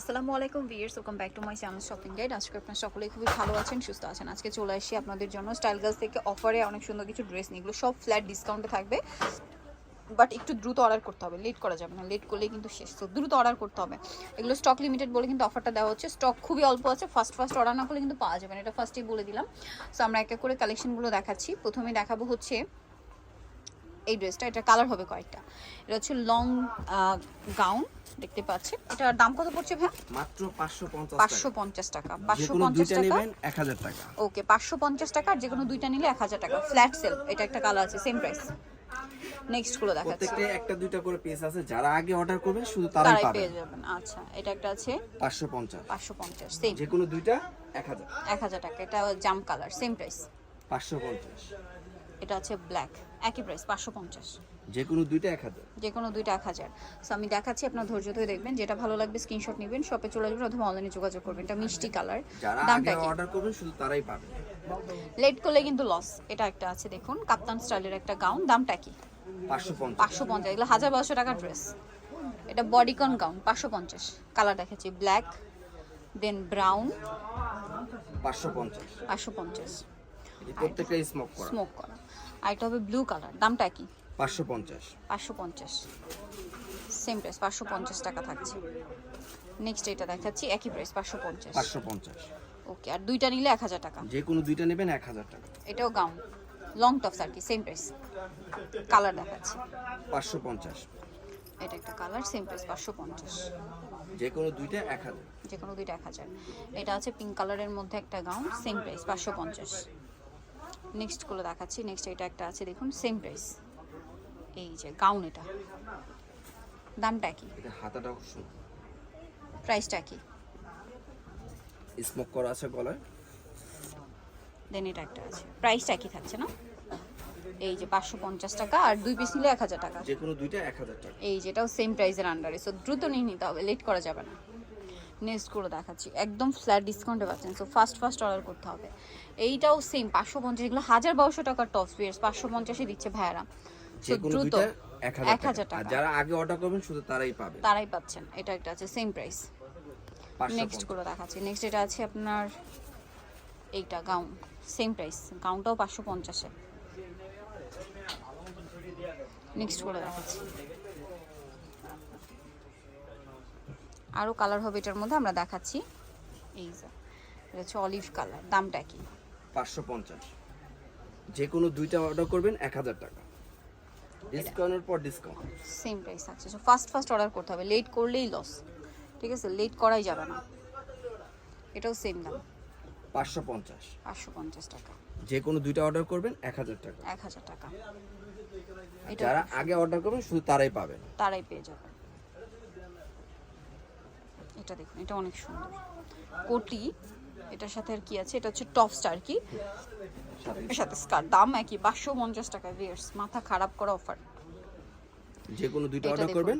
আসসালামু আলাইকুম viewers welcome back to my channel shopping guide আজকে আপনারা সকলেই খুবই ভালো আছেন, সুস্থ আছেন। আজকে চলে আসি আপনাদের জন্য স্টাইল গার্লস থেকে অফারে অনেক সুন্দর কিছু ড্রেস নিয়ে। এগুলো সব ফ্ল্যাট ডিসকাউন্টে থাকবে। বাট একটু দ্রুত অর্ডার করতে হবে। লেট করা যাবে না। লেট করলে কিন্তু শেষ। তো দ্রুত অর্ডার করতে হবে। এগুলো স্টক লিমিটেড বলে কিন্তু অফারটা দেওয়া হচ্ছে। স্টক খুবই অল্প আছে। ফার্স্ট ফার্স্ট অর্ডার না করলে কিন্তু পাওয়া যাবে না। এটা ফার্স্টেই বলে দিলাম। সো আমরা এক এক করে কালেকশনগুলো দেখাচ্ছি। প্রথমে দেখাবো হচ্ছে এই ড্রেসটা এটা কালার হবে কয়েকটা। এটা হচ্ছে লং গাউন দেখতে পাচ্ছেন এটার দাম কত পড়ছে ভাই মাত্র পাঁচশো পঞ্চাশ পাঁচশো পঞ্চাশ টাকা। যে পাঁচশো কোনো পঞ্চাশ দুইটা টাকা? নেবেন এক হাজার টাকা। ওকে পাঁচশো পঞ্চাশ টাকা আর যে কোনো দুইটা নিলে এক হাজার টাকা। ফ্ল্যাট সেল এটা একটা কালার আছে সেম প্রাইস নেক্সটগুলো দেখাচ্ছি। প্রত্যেকটা একটা দুইটা করে পিস আছে যারা আগে অর্ডার করবে শুধু তারাই তারাই পাবে। পেয়ে যাবেন। আচ্ছা এটা একটা আছে পাঁচশো পঞ্চাশ। পাঁচশো পঞ্চাশ সেম যে কোনো দুইটা এক হাজার। এক হাজার টাকা এটা জাম কালার সেম প্রাইস পাঁচশো পঞ্চাশ। এটা আছে ব্ল্যাক একই প্রাইস পাঁচশো পঞ্চাশ। যে কোনো দুইটা এক হাজার। যে কোনো দুইটা এক হাজার। সো আমি দেখাচ্ছি আপনার ধৈর্য ধরে দেখবেন। যেটা ভালো লাগবে স্ক্রিনশট নেবেন শপে চলে আসবেন অথবা অনলাইনে যোগাযোগ করবেন। এটা মিষ্টি কালার যারা দামটা আগে অর্ডার করবেন শুধু তারাই পাবে। লেট করলে কিন্তু লস এটা একটা আছে দেখুন কাপ্তান স্টাইলের একটা গাউন দামটা কি? পাঁচশো পঞ্চাশ। পাঁচশো পঞ্চাশ। এগুলো হাজার বারোশো টাকার ড্রেস এটা বডিকন গাউন পাঁচশো পঞ্চাশ। কালার দেখাচ্ছি ব্ল্যাক দেন ব্রাউন পাঁচশো পঞ্চাশ। পাঁচশো পঞ্চাশ। স্মোক করা। স্মোক করা। আর এটা হবে ব্লু কালার দামটা কি? পাঁচশো পঞ্চাশ। পাঁচশো পঞ্চাশ। সেম প্রাইস পাঁচশো পঞ্চাশ টাকা থাকছে। নেক্সট এটা দেখাচ্ছি একই প্রাইস পাঁচশো পঞ্চাশ। পাঁচশো পঞ্চাশ। ওকে আর দুইটা নিলে এক হাজার টাকা। যে কোনো দুইটা নেবেন এক হাজার টাকা। এটাও গাউন লং টপস আর কি সেম প্রাইস কালার দেখাচ্ছি। পাঁচশো পঞ্চাশ। এটা একটা কালার সেম প্রাইস পাঁচশো পঞ্চাশ। যে কোনো দুইটা এক হাজার। যে কোনো দুইটা এক হাজার। এটা আছে পিঙ্ক কালারের মধ্যে একটা গাউন সেম প্রাইস পাঁচশো পঞ্চাশ। নেক্সটগুলো দেখাচ্ছি নেক্সট এটা একটা আছে দেখুন সেম প্রাইস এই যে গাউন এটা। দামটা কি? এটা হাতাটা প্রাইসটা কি? স্মোক করা আছে গলায়। দেন এটা একটা আছে। প্রাইসটা কি থাকছে না? এই যে পাঁচশো পঞ্চাশ টাকা আর দুই পিস নিলে এক হাজার টাকা। যে কোনো দুইটা এক হাজার টাকা। এই যেটাও সেম প্রাইসের আন্ডারে সো দ্রুত নিয়ে নিতে হবে লেট করা যাবে না। নেক্সট করে দেখাচ্ছি। একদম ফ্ল্যাট ডিসকাউন্টে পাচ্ছেন। সো ফার্স্ট ফার্স্ট অর্ডার করতে হবে। এইটাও সেম পাঁচশো পঞ্চাশ। এগুলো হাজার বারোশো টাকার টপস বিয়ার্স পাঁচশো পঞ্চাশে দিচ্ছে ভাইয়ারা। যে কোনো দুইটা এক হাজার এক হাজার টাকা। আর যারা আগে অর্ডার করবেন শুধু তারাই পাবে তারাই পাচ্ছেন। এটা একটা আছে সেম প্রাইস নেক্সট করে দেখাচ্ছি। নেক্সট এটা আছে আপনার এইটা গাউন সেম প্রাইস গাউনটাও পাঁচশো পঞ্চাশে। নেক্সট করে দেখাচ্ছি। আরও কালার হবে এটার মধ্যে আমরা দেখাচ্ছি। এই যে এটা হচ্ছে অলিভ কালার দামটা কি পাঁচশো পঞ্চাশ। যে কোনো দুইটা অর্ডার করবেন এক হাজার টাকা। ডিসকাউন্টের পর ডিসকাউন্ট সেম প্রাইস আছে। সো ফার্স্ট ফার্স্ট অর্ডার করতে হবে। লেট করলেই লস ঠিক আছে? লেট করাই যাবে না। এটাও সেম দাম। পাঁচশো পঞ্চাশ। পাঁচশো পঞ্চাশ টাকা। যে কোনো দুইটা অর্ডার করবেন এক হাজার টাকা। এক হাজার টাকা। এটা যারা আগে অর্ডার করবেন শুধু তারাই পাবেন। তারাই পেয়ে যাবে। এটা দেখুন এটা অনেক সুন্দর। কোটি এটার সাথে আর কি আছে? এটা হচ্ছে টপ স্টার কি সাথে এর সাথে স্কার্ট দাম একই পাঁচশো পঞ্চাশ টাকা। ভিয়ার্স মাথা খারাপ করা অফার যে কোনো দুইটা অর্ডার করবেন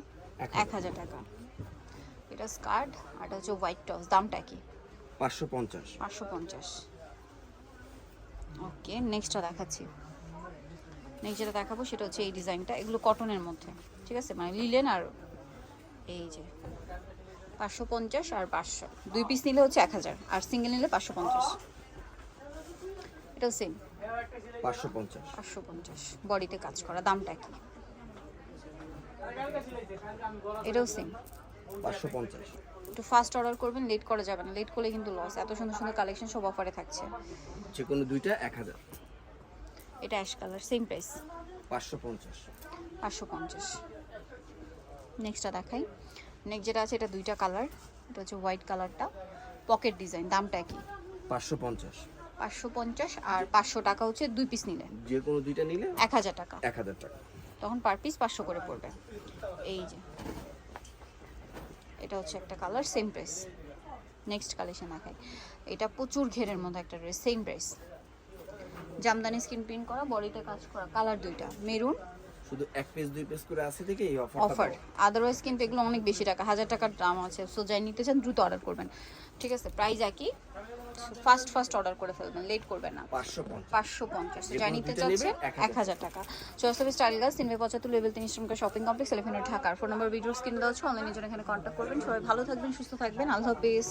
এক হাজার। টাকা। এটা স্কার্ট আর এটা হচ্ছে হোয়াইট টপস দামটা কি পাঁচশো পঞ্চাশ। পাঁচশো পঞ্চাশ। ওকে নেক্সটটা দেখাচ্ছি। নেক্সট যেটা দেখাবো সেটা হচ্ছে এই ডিজাইনটা এগুলো কটনের মধ্যে। ঠিক আছে? মানে লিলেন আর এই যে পাঁচশো পঞ্চাশ আর পাঁচশো। দুই পিস নিলে হচ্ছে এক হাজার আর সিঙ্গেল নিলে পাঁচশো পঞ্চাশ। এটাও সেম পাঁচশো পঞ্চাশ। পাঁচশো পঞ্চাশ বডিতে কাজ করা দামটা কি? এটাও সেম পাঁচশো পঞ্চাশ। একটু ফাস্ট অর্ডার করবেন লেট করা যাবে না। লেট করলে কিন্তু লস এত সুন্দর সুন্দর কালেকশন সব অফারে থাকছে। যে কোনো দুইটা এক হাজার। এটা অ্যাশ কালার সেম প্রাইস পাঁচশো পঞ্চাশ। পাঁচশো পঞ্চাশ। নেক্সটটা দেখাই। নেক্সট যেটা আছে এটা দুইটা কালার এটা হচ্ছে হোয়াইট কালারটা পকেট ডিজাইন দামটা কি পাঁচশো পঞ্চাশ। পাঁচশো পঞ্চাশ আর পাঁচশো টাকা হচ্ছে দুই পিস নিলে। যে কোনো দুইটা নিলে এক হাজার টাকা। এক হাজার টাকা। তখন পার পিস পাঁচশো করে পড়বে। এই যে। এটা হচ্ছে একটা colour same price next collection দেখাই। এটা প্রচুর ঘেরের মধ্যে একটা dress same price Jamdani screen print করা বডিতে কাজ করা কালার দুইটা। মেরুন শুধু এক পেজ দুই পেজ করে আছে থেকে এই অফার অফার আদারওয়াইজ কিন্তু এগুলো অনেক বেশি টাকা হাজার টাকার দাম আছে। সো যাই নিতে চান দ্রুত অর্ডার করবেন। ঠিক আছে প্রাইস একই। ফার্স্ট ফার্স্ট অর্ডার করে ফেলবেন লেট করবেন না। পাঁচশো পঞ্চাশ। যে যাই নিতে চাচ্ছেন এক হাজার টাকা। চৌস্তবে স্টাইল গাছ তিনবে পঁচাত্তর লেভেল তিন ইস্টমকা শপিং কমপ্লেক্স এলিফেন্ট ঢাকার ফোন নম্বর ভিডিও কিনে দেওয়া হচ্ছে অনলাইনের জন্য এখানে কন্ট্যাক্ট করবেন। সবাই ভালো থাকবেন সুস্থ থাকবেন। আল্লাহ হাফিজ।